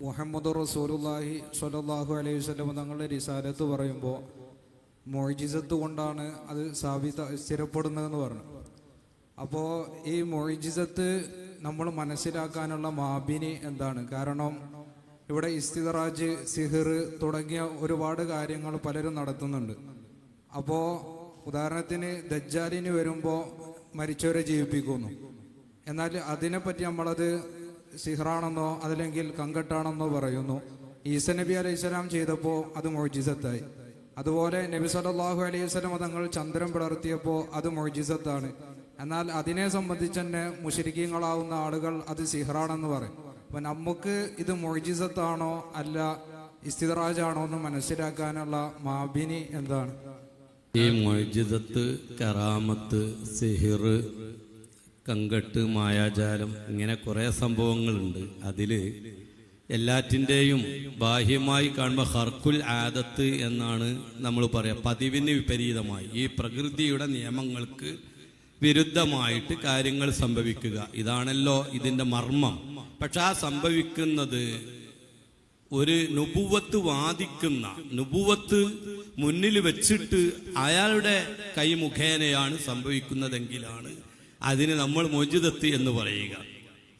മുഹമ്മദ് റസൂലുല്ലാഹി സ്വല്ലല്ലാഹു അലൈഹി വസല്ലം തങ്ങളുടെ റിസാലത്ത് പറയുമ്പോൾ മൊയ്ജിസത്ത് കൊണ്ടാണ് അത് സ്ഥാപിത സ്ഥിരപ്പെടുന്നതെന്ന് പറഞ്ഞു. അപ്പോൾ ഈ മൊയ്ജിസത്ത് നമ്മൾ മനസ്സിലാക്കാനുള്ള മാബിനി എന്താണ്? കാരണം ഇവിടെ ഇസ്തിദറാജ് സിഹിർ തുടങ്ങിയ ഒരുപാട് കാര്യങ്ങൾ പലരും നടത്തുന്നുണ്ട്. അപ്പോൾ ഉദാഹരണത്തിന് ദജ്ജാലിന് വരുമ്പോൾ മരിച്ചവരെ ജീവിപ്പിക്കുന്നു. എന്നാൽ അതിനെപ്പറ്റി നമ്മളത് സിഹ്റാണെന്നോ അതല്ലെങ്കിൽ കങ്കട്ടാണെന്നോ പറയുന്നു. ഈസ നബി അലൈഹി സ്വലാം ചെയ്തപ്പോൾ അത് മൊയ്ജിസത്തായി അതുപോലെ നബി സല്ലല്ലാഹു അലൈഹി സ്വലം തങ്ങൾ ചന്ദ്രൻ പിളർത്തിയപ്പോൾ അത് മൊയ്ജിസത്താണ് എന്നാൽ അതിനെ സംബന്ധിച്ച് തന്നെ മുഷരിക്കീങ്ങളാവുന്ന ആളുകൾ അത് സിഹ്റാണെന്ന് പറയും. അപ്പൊ നമുക്ക് ഇത് മൊയ്ജിസത്താണോ അല്ല ഇസ്തിദറാജാണോ എന്ന് മനസ്സിലാക്കാനുള്ള മാബിനി എന്താണ്? ഈ മൊയ്ജിദത്ത് കറാമത്ത് സിഹിർ കങ്കട്ട് മായാജാലം ഇങ്ങനെ കുറേ സംഭവങ്ങളുണ്ട്. അതിൽ എല്ലാറ്റിന്റെയും ബാഹ്യമായി കാണുമ്പോൾ ഹർക്കുൽ ആദത്ത് എന്നാണ് നമ്മൾ പറയുക പതിവിന് വിപരീതമായി. ഈ പ്രകൃതിയുടെ നിയമങ്ങൾക്ക് വിരുദ്ധമായിട്ട് കാര്യങ്ങൾ സംഭവിക്കുക. ഇതാണല്ലോ ഇതിന്റെ മർമ്മം. പക്ഷെ ആ സംഭവിക്കുന്നത് ഒരു നുപുവത്ത് വാദിക്കുന്ന നുപുവത്ത് മുന്നിൽ വെച്ചിട്ട് അയാളുടെ കൈ മുഖേനയാണ് സംഭവിക്കുന്നതെങ്കിലാണ് അതിന് നമ്മൾ മോചിതത്ത് എന്ന് പറയുക.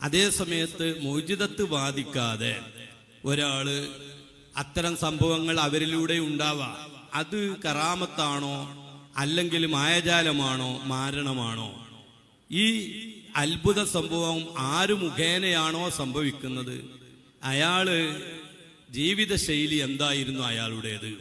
അതേ സമയത്ത് മോചിതത്ത് ബാധിക്കാതെ ഒരാൾ അത്തരം സംഭവങ്ങൾ അവരിലൂടെ ഉണ്ടാവാം. അത് കറാമത്താണോ? അല്ലെങ്കിൽ മായജാലമാണോ? മാരണമാണോ? ഈ അത്ഭുത സംഭവം ആര് മുഖേനയാണോ സംഭവിക്കുന്നത്? അയാൾ ജീവിതശൈലി എന്തായിരുന്നു അയാളുടേത്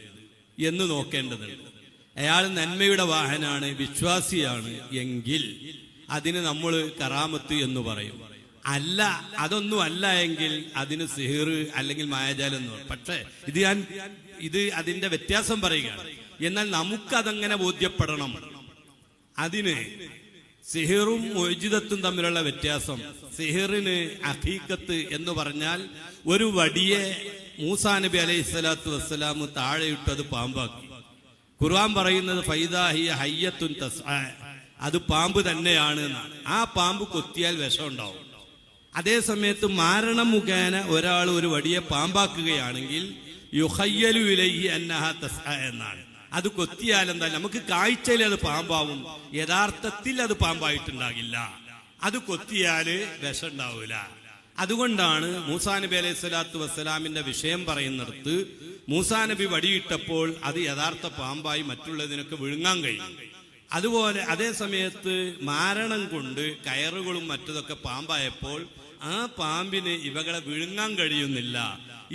എന്ന് നോക്കേണ്ടതുണ്ട്. അയാൾ നന്മയുടെ വാഹനാണ് വിശ്വാസിയാണ് എങ്കിൽ അതിന് നമ്മൾ കറാമത്ത് എന്ന് പറയും. അല്ല അതൊന്നും അല്ല എങ്കിൽ അതിന് സിഹിർ അല്ലെങ്കിൽ മായാജാലം എന്ന് പറയും. പക്ഷേ ഇത് ഞാൻ ഇത് അതിന്റെ വ്യത്യാസം പറയുകയാണ്. എന്നാൽ നമുക്കതങ്ങനെ ബോധ്യപ്പെടണം. അതിന് സിഹിറും മൊയ്ജിദത്തും തമ്മിലുള്ള വ്യത്യാസം സിഹിറിന് അഹീക്കത്ത് എന്ന് പറഞ്ഞാൽ ഒരു വടിയെ മൂസാ നബി അലൈഹി സ്വലാത്തു വസ്സലാം താഴെയിട്ടത് പാമ്പാക്കി. ഖുർആൻ പറയുന്നത് ഫൈദാഹിയ ഹയ്യത്തുൻ തസ്ആ അത് പാമ്പ് തന്നെയാണ് എന്നാണ്. ആ പാമ്പ് കൊത്തിയാൽ വിഷം ഉണ്ടാവും അതേ സമയത്ത് മാരണം മുഖേന ഒരാൾ ഒരു വടിയെ പാമ്പാക്കുകയാണെങ്കിൽ യുഹയ്യലു ഇലൈഹി അന്നഹ എന്നാണ്. അത് കൊത്തിയാൽ എന്താ? നമുക്ക് കാഴ്ചയിൽ അത് പാമ്പാവും. യഥാർത്ഥത്തിൽ അത് പാമ്പായിട്ടുണ്ടാകില്ല. അത് കൊത്തിയാൽ വിഷം ഉണ്ടാവൂല അതുകൊണ്ടാണ് മൂസാ നബി അലൈഹി സ്വലാത്തു വസ്സലാമിന്റെ വിഷയം പറയുന്നിടത്ത് മൂസാ നബി വടിയിട്ടപ്പോൾ അത് യഥാർത്ഥ പാമ്പായി മറ്റുള്ളതിനൊക്കെ വിഴുങ്ങാൻ കഴിയും. അതുപോലെ അതേ സമയത്ത് മാരണം കൊണ്ട് കയറുകളും മറ്റതൊക്കെ പാമ്പായപ്പോൾ ആ പാമ്പിന് ഇവകളെ വിഴുങ്ങാൻ കഴിയുന്നില്ല.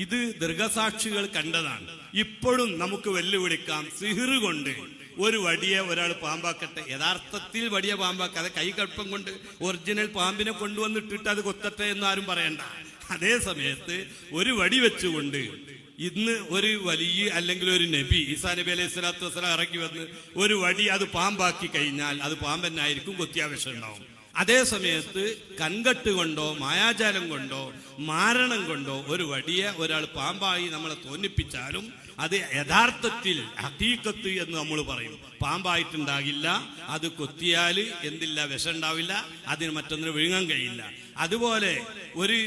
ഇത് ദീർഘസാക്ഷികൾ കണ്ടതാണ്. ഇപ്പോഴും നമുക്ക് വെല്ലുവിളിക്കാം സിഹിറ് കൊണ്ട് ഒരു വടിയെ ഒരാൾ പാമ്പാക്കട്ടെ. യഥാർത്ഥത്തിൽ വടിയ പാമ്പാക്കാതെ കൈകൾപ്പം കൊണ്ട് ഒറിജിനൽ പാമ്പിനെ കൊണ്ടുവന്നിട്ടിട്ട് അത് കൊത്തട്ടെ എന്ന് ആരും പറയണ്ട. അതേ സമയത്ത് ഒരു വടി വെച്ചുകൊണ്ട് ഇന്ന് ഒരു വലിയ അല്ലെങ്കിൽ ഒരു നബി ഈസാ നബി അലൈഹി സ്വലാത്തു വസ്സലാം ഇറക്കി വന്ന് ഒരു വടി അത് പാമ്പാക്കി കഴിഞ്ഞാൽ അത് പാമ്പന്നായിരിക്കും കൊത്തിയാവശ്യം ഉണ്ടാവും. അതേ സമയത്ത് കൺകെട്ട് കൊണ്ടോ മായാജാലം കൊണ്ടോ മാരണം കൊണ്ടോ ഒരു വടിയെ ഒരാൾ പാമ്പായി നമ്മളെ തോന്നിപ്പിച്ചാലും അത് യഥാർത്ഥത്തിൽ ഹക്കീക്കത്ത് എന്ന് നമ്മൾ പറയും. പാമ്പായിട്ടുണ്ടാകില്ല അത് കൊത്തിയാൽ എന്തില്ല വിഷം ഉണ്ടാവില്ല അതിന് മറ്റൊന്നിന് വിഴുങ്ങാൻ കഴിയില്ല. അതുപോലെ ഒരു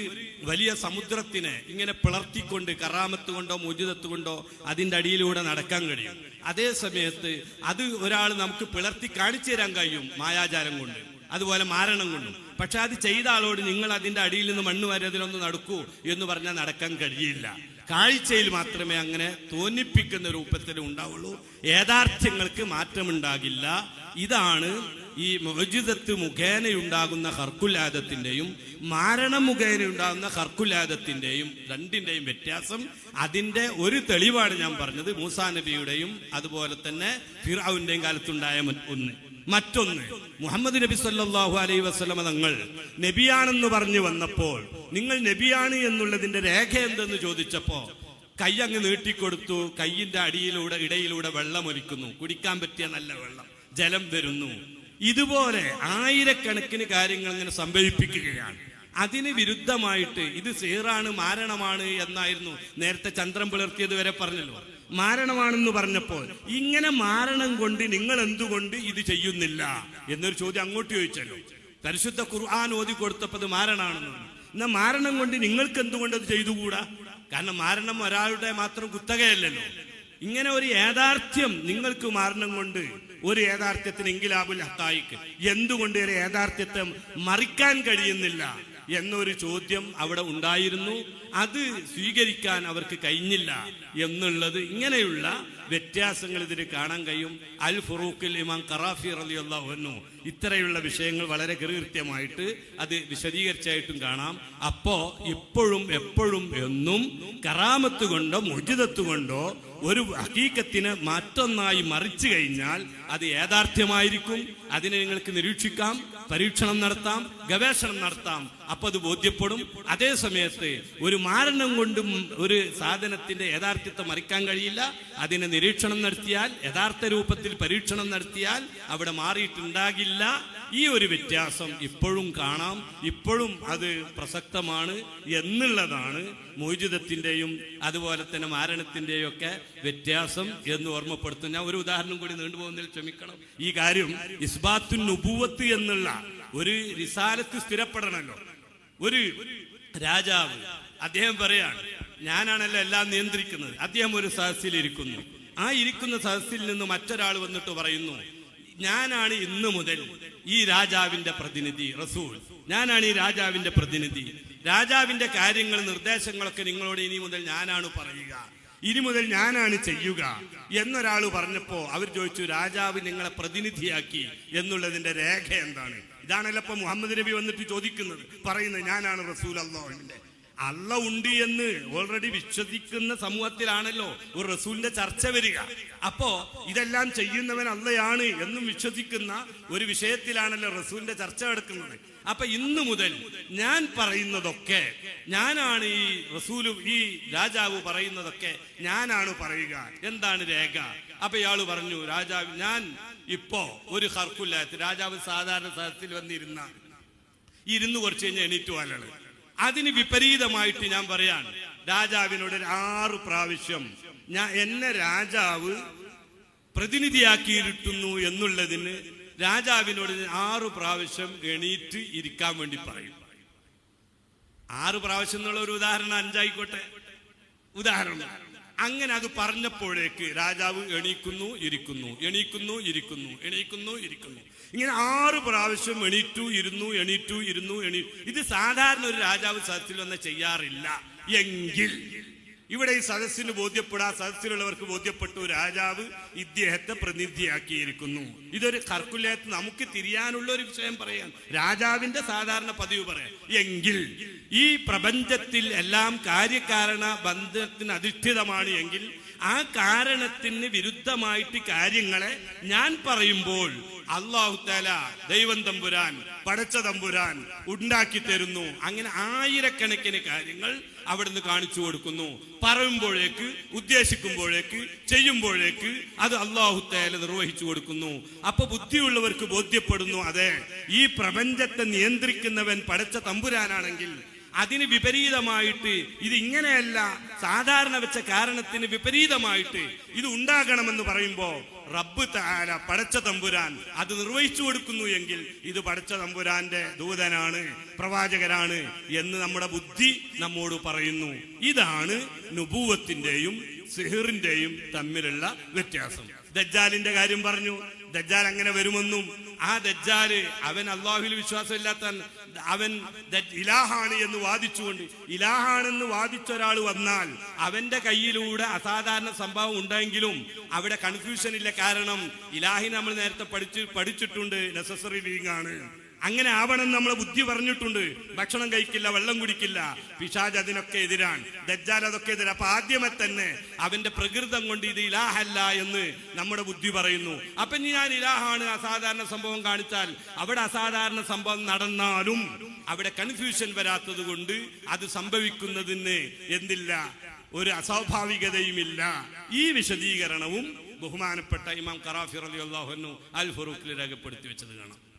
വലിയ സമുദ്രത്തിനെ ഇങ്ങനെ പിളർത്തിക്കൊണ്ട് കറാമത്ത് കൊണ്ടോ മോചിതത്ത് കൊണ്ടോ അതിന്റെ അടിയിലൂടെ നടക്കാൻ കഴിയും. അതേ സമയത്ത് അത് ഒരാൾ നമുക്ക് പിളർത്തി കാണിച്ചു തരാൻ കഴിയും മായാചാരം കൊണ്ട്. അതുപോലെ മാരണം കൊണ്ടും. പക്ഷെ അത് ചെയ്ത ആളോട് നിങ്ങൾ അതിന്റെ അടിയിൽ നിന്ന് മണ്ണ് വരെ അതിലൊന്ന് നടക്കൂ എന്ന് പറഞ്ഞാൽ നടക്കാൻ കഴിയില്ല. കാഴ്ചയിൽ മാത്രമേ അങ്ങനെ തോന്നിപ്പിക്കുന്ന രൂപത്തിൽ ഉണ്ടാവുള്ളൂ. യാഥാർത്ഥ്യങ്ങൾക്ക് മാറ്റമുണ്ടാകില്ല. ഇതാണ് ഈ മോജിതത്ത് മുഖേനയുണ്ടാകുന്ന ഹർക്കുലാദത്തിന്റെയും മാരണം മുഖേനയുണ്ടാകുന്ന ഹർക്കുലാദത്തിന്റെയും രണ്ടിന്റെയും വ്യത്യാസം അതിന്റെ ഒരു തെളിവാണ് ഞാൻ പറഞ്ഞത്. മൂസാ നബിയുടെയും അതുപോലെ തന്നെ ഫിറാവിന്റെയും കാലത്തുണ്ടായ ഒന്ന്. മറ്റൊന്ന് മുഹമ്മദ് നബി സല്ലാഹു അലൈ വസ്ലമ തങ്ങൾ നബിയാണെന്ന് പറഞ്ഞു വന്നപ്പോൾ നിങ്ങൾ നബിയാണ് എന്നുള്ളതിന്റെ രേഖ എന്തെന്ന് ചോദിച്ചപ്പോ കൈ അങ്ങ് നീട്ടിക്കൊടുത്തു കൈയിന്റെ അടിയിലൂടെ ഇടയിലൂടെ വെള്ളം ഒലിക്കുന്നു കുടിക്കാൻ പറ്റിയ നല്ല വെള്ളം ജലം വരുന്നു ഇതുപോലെ ആയിരക്കണക്കിന് കാര്യങ്ങൾ ഇങ്ങനെ സംഭവിപ്പിക്കുകയാണ്. അതിന് വിരുദ്ധമായിട്ട് ഇത് സീറാണ് മാരണമാണ് എന്നായിരുന്നു നേരത്തെ ചന്ദ്രം പുലർത്തിയത് വരെ പറഞ്ഞല്ലോ. മാരണമാണെന്ന് പറഞ്ഞപ്പോൾ ഇങ്ങനെ മാരണം കൊണ്ട് നിങ്ങൾ എന്തുകൊണ്ട് ഇത് ചെയ്യുന്നില്ല? എന്നൊരു ചോദ്യം അങ്ങോട്ട് ചോദിച്ചല്ലോ. പരിശുദ്ധ ഖുർആൻ ഓതി കൊടുത്തപ്പോൾ മാരണാണെന്ന് എന്നാ മാരണം കൊണ്ട് നിങ്ങൾക്ക് എന്തുകൊണ്ട് അത് ചെയ്തുകൂടാ? കാരണം മാരണം ഒരാളുടെ മാത്രം കുത്തകയല്ലല്ലോ. ഇങ്ങനെ ഒരു യാഥാർത്ഥ്യം നിങ്ങൾക്ക് മാരണം കൊണ്ട് ഒരു യാഥാർത്ഥ്യത്തിന് ഇങ്കിലാബുൽ ഹത്തായിക്ക് എന്തുകൊണ്ട് ഒരു യാഥാർത്ഥ്യത്തെ മറിക്കാൻ കഴിയുന്നില്ല? എന്നൊരു ചോദ്യം അവിടെ ഉണ്ടായിരുന്നു. അത് സ്വീകരിക്കാൻ അവർക്ക് കഴിഞ്ഞില്ല എന്നുള്ളത് ഇങ്ങനെയുള്ള വ്യത്യാസങ്ങൾ ഇതിൽ കാണാൻ കഴിയും. അൽ ഫറൂഖിൽ ഇമാം കറാഫി റലിയുള്ള ഇത്തരയുള്ള വിഷയങ്ങൾ വളരെ കൃത്യമായിട്ട് അത് വിശദീകരിച്ചായിട്ടും കാണാം. അപ്പോ ഇപ്പോഴും എപ്പോഴും എന്നും കറാമത്ത് കൊണ്ടോ മുജിതത്ത് കൊണ്ടോ ഒരു ഹക്കീക്കത്തിന് മറ്റൊന്നായി മറിച്ചു കഴിഞ്ഞാൽ അത് യാഥാർത്ഥ്യമായിരിക്കും. അതിനെ നിങ്ങൾക്ക് നിരീക്ഷിക്കാം പരീക്ഷണം നടത്താം ഗവേഷണം നടത്താം. അപ്പൊ അത് ബോധ്യപ്പെടും. അതേ സമയത്ത് ഒരു മാരണം കൊണ്ടും ഒരു സാധനത്തിന്റെ യഥാർത്ഥത്തെ മറിക്കാൻ കഴിയില്ല. അതിനെ നിരീക്ഷണം നടത്തിയാൽ യഥാർത്ഥ രൂപത്തിൽ പരീക്ഷണം നടത്തിയാൽ അവിടെ മാറിയിട്ടുണ്ടാകില്ല. ഈ ഒരു വ്യത്യാസം ഇപ്പോഴും കാണാം. ഇപ്പോഴും അത് പ്രസക്തമാണ് എന്നുള്ളതാണ് മോചിതത്തിന്റെയും അതുപോലെ തന്നെ മാരണത്തിന്റെയും ഒക്കെ വ്യത്യാസം എന്ന് ഓർമ്മപ്പെടുത്തും. ഞാൻ ഒരു ഉദാഹരണം കൂടി നീണ്ടുപോകുന്നതിൽ ക്ഷമിക്കണം. ഈ കാര്യം ഇസ്ബാത്തു നുപൂവത്ത് എന്നുള്ള ഒരു റിസാലത്ത് സ്ഥിരപ്പെടണമല്ലോ ഒരു രാജാവ് അദ്ദേഹം പറയാണ് ഞാനാണല്ലോ എല്ലാം നിയന്ത്രിക്കുന്നത്. അദ്ദേഹം ഒരു സദസ്സിൽ ഇരിക്കുന്നു. ആ ഇരിക്കുന്ന സദസ്സിൽ നിന്ന് മറ്റൊരാൾ വന്നിട്ട് പറയുന്നു ഞാനാണ് ഇന്നു മുതൽ ഈ രാജാവിന്റെ പ്രതിനിധി റസൂൾ ഞാനാണ് ഈ രാജാവിന്റെ പ്രതിനിധി. രാജാവിന്റെ കാര്യങ്ങൾ നിർദ്ദേശങ്ങളൊക്കെ നിങ്ങളോട് ഇനി മുതൽ ഞാനാണ് പറയുക. ഇനി മുതൽ ഞാനാണ് ചെയ്യുക. എന്നൊരാൾ പറഞ്ഞപ്പോ അവർ ചോദിച്ചു രാജാവ് നിങ്ങളെ പ്രതിനിധിയാക്കി. എന്നുള്ളതിന്റെ രേഖ എന്താണ്? ഇതാണല്ലോ ഇപ്പൊ മുഹമ്മദ് നബി വന്നിട്ട് ചോദിക്കുന്നത് പറയുന്നത് ഞാനാണ് റസൂൽ അള്ളാഹുവിന്റെ അല്ല ഉണ്ട് എന്ന് ഓൾറെഡി വിശ്വസിക്കുന്ന സമൂഹത്തിലാണല്ലോ ഒരു റസൂലിന്റെ ചർച്ച വരിക. അപ്പോ ഇതെല്ലാം ചെയ്യുന്നവൻ അള്ളയാണ് എന്നും വിശ്വസിക്കുന്ന ഒരു വിഷയത്തിലാണല്ലോ റസൂലിന്റെ ചർച്ച നടക്കുന്നത്. അപ്പൊ ഇന്നു മുതൽ ഞാൻ പറയുന്നതൊക്കെ ഞാനാണ് ഈ റസൂലും ഈ രാജാവ് പറയുന്നതൊക്കെ ഞാനാണ് പറയുക. എന്താണ് രേഖ? അപ്പൊ ഇയാൾ പറഞ്ഞു രാജാവ് ഞാൻ ഇപ്പോ ഒരു ഹർക്കുല്ലാത്ത രാജാവ് സാധാരണ സദസ്സിൽ വന്നിരുന്ന ഇരുന്ന് കുറച്ച് കഴിഞ്ഞ് എണീറ്റു വാലാണ് അതിന് വിപരീതമായിട്ട് ഞാൻ പറയാണ് രാജാവിനോട് ആറു പ്രാവശ്യം ഞാൻ എന്നെ രാജാവ് പ്രതിനിധിയാക്കിയിരുത്തുന്നു എന്നുള്ളതിന് രാജാവിനോട് ആറ് പ്രാവശ്യം എണീറ്റ് ഇരിക്കാൻ വേണ്ടി പറയും. ആറ് പ്രാവശ്യം എന്നുള്ള ഒരു ഉദാഹരണം അഞ്ചായിക്കോട്ടെ. ഉദാഹരണം. അങ്ങനെ അത് പറഞ്ഞപ്പോഴേക്ക് രാജാവ് എണീക്കുന്നു ഇരിക്കുന്നു എണീക്കുന്നു ഇരിക്കുന്നു എണീക്കുന്നു ഇരിക്കുന്നു. ഇങ്ങനെ ആറ് പ്രാവശ്യം എണീറ്റു ഇരുന്നു എണീറ്റു ഇരുന്നു എണീ ഇത് സാധാരണ ഒരു രാജാവ് സത്യത്തിൽ വന്ന ചെയ്യാറില്ല. എങ്കിൽ ഇവിടെ ഈ സദസ്സിന് ബോധ്യപ്പെടാ സദസ്സിലുള്ളവർക്ക് ബോധ്യപ്പെട്ടു രാജാവ് ഇദ്ദേഹത്തെ പ്രതിനിധിയാക്കിയിരിക്കുന്നു. ഇതൊരു കർക്കുലേത്ത് നമുക്ക് തിരിയാനുള്ള ഒരു വിഷയം പറയാം രാജാവിന്റെ സാധാരണ പതിവ് പറയാം. എങ്കിൽ ഈ പ്രപഞ്ചത്തിൽ എല്ലാം കാര്യകാരണ ബന്ധത്തിന് അധിഷ്ഠിതമാണ് എങ്കിൽ ആ കാരണത്തിന് വിരുദ്ധമായിട്ട് കാര്യങ്ങളെ ഞാൻ പറയുമ്പോൾ അള്ളാഹു താല ദൈവം തമ്പുരാൻ പടച്ച തമ്പുരാൻ ഉണ്ടാക്കി തരുന്നു. അങ്ങനെ ആയിരക്കണക്കിന് കാര്യങ്ങൾ അവിടുന്ന് കാണിച്ചു കൊടുക്കുന്നു. പറയുമ്പോഴേക്ക് ഉദ്ദേശിക്കുമ്പോഴേക്ക് ചെയ്യുമ്പോഴേക്ക് അത് അള്ളാഹു താല നിർവഹിച്ചു കൊടുക്കുന്നു. അപ്പൊ ബുദ്ധിയുള്ളവർക്ക് ബോധ്യപ്പെടുന്നു അതെ ഈ പ്രപഞ്ചത്തെ നിയന്ത്രിക്കുന്നവൻ പടച്ച തമ്പുരാനാണെങ്കിൽ അതിന് വിപരീതമായിട്ട് ഇത് ഇങ്ങനെയല്ല സാധാരണ വെച്ച കാരണത്തിന് വിപരീതമായിട്ട് ഇത് ഉണ്ടാകണമെന്ന് പറയുമ്പോ റബ്ബ് താര പടച്ച തമ്പുരാൻ അത് നിർവഹിച്ചു കൊടുക്കുന്നു എങ്കിൽ ഇത് പടച്ച തമ്പുരാന്റെ ദൂതനാണ് പ്രവാചകനാണ് എന്ന് നമ്മുടെ ബുദ്ധി നമ്മോട് പറയുന്നു. ഇതാണ് നുപൂവത്തിന്റെയും സിഹിറിന്റെയും തമ്മിലുള്ള വ്യത്യാസം. ദജ്ജാലിന്റെ കാര്യം പറഞ്ഞു ദജ്ജാൽ അങ്ങനെ വരുമെന്നും ആ ദജ്ജാൽ അവൻ അള്ളാഹുവിൽ വിശ്വാസമില്ലാത്ത അവൻ ഇലാഹാണ് എന്ന് വാദിച്ചുകൊണ്ട് ഇലാഹാണെന്ന് വാദിച്ച ഒരാൾ വന്നാൽ അവന്റെ കയ്യിലൂടെ അസാധാരണ സംഭവം ഉണ്ടെങ്കിലും അവിടെ കൺഫ്യൂഷൻ ഇല്ല. കാരണം ഇലാഹി നമ്മൾ നേരത്തെ പഠിച്ചു പഠിച്ചിട്ടുണ്ട്. നെസസറി ആണ്. അങ്ങനെ ആവണം നമ്മളെ ബുദ്ധി പറഞ്ഞിട്ടുണ്ട്. ഭക്ഷണം കഴിക്കില്ല വെള്ളം കുടിക്കില്ല. പിശാജ് അതിനൊക്കെ എതിരാണ്. ദജ്ജാൽ അതൊക്കെ എതിരാണ് അപ്പൊ ആദ്യമേ തന്നെ അവന്റെ പ്രകൃതം കൊണ്ട് ഇത് ഇലാഹല്ല എന്ന് നമ്മുടെ ബുദ്ധി പറയുന്നു. അപ്പൊ ഞാൻ ഇലാഹാണ് അസാധാരണ സംഭവം കാണിച്ചാൽ അവിടെ അസാധാരണ സംഭവം നടന്നാലും അവിടെ കൺഫ്യൂഷൻ വരാത്തത് കൊണ്ട് അത് സംഭവിക്കുന്നതിന് എന്തില്ല? ഒരു അസ്വാഭാവികതയുമില്ല. ഈ വിശദീകരണവും ബഹുമാനപ്പെട്ട ഇമാം ഖറാഫി റലി അള്ളാഹുനു അൽ ഫറൂഖിൽ രേഖപ്പെടുത്തി വെച്ചത് കാണാം.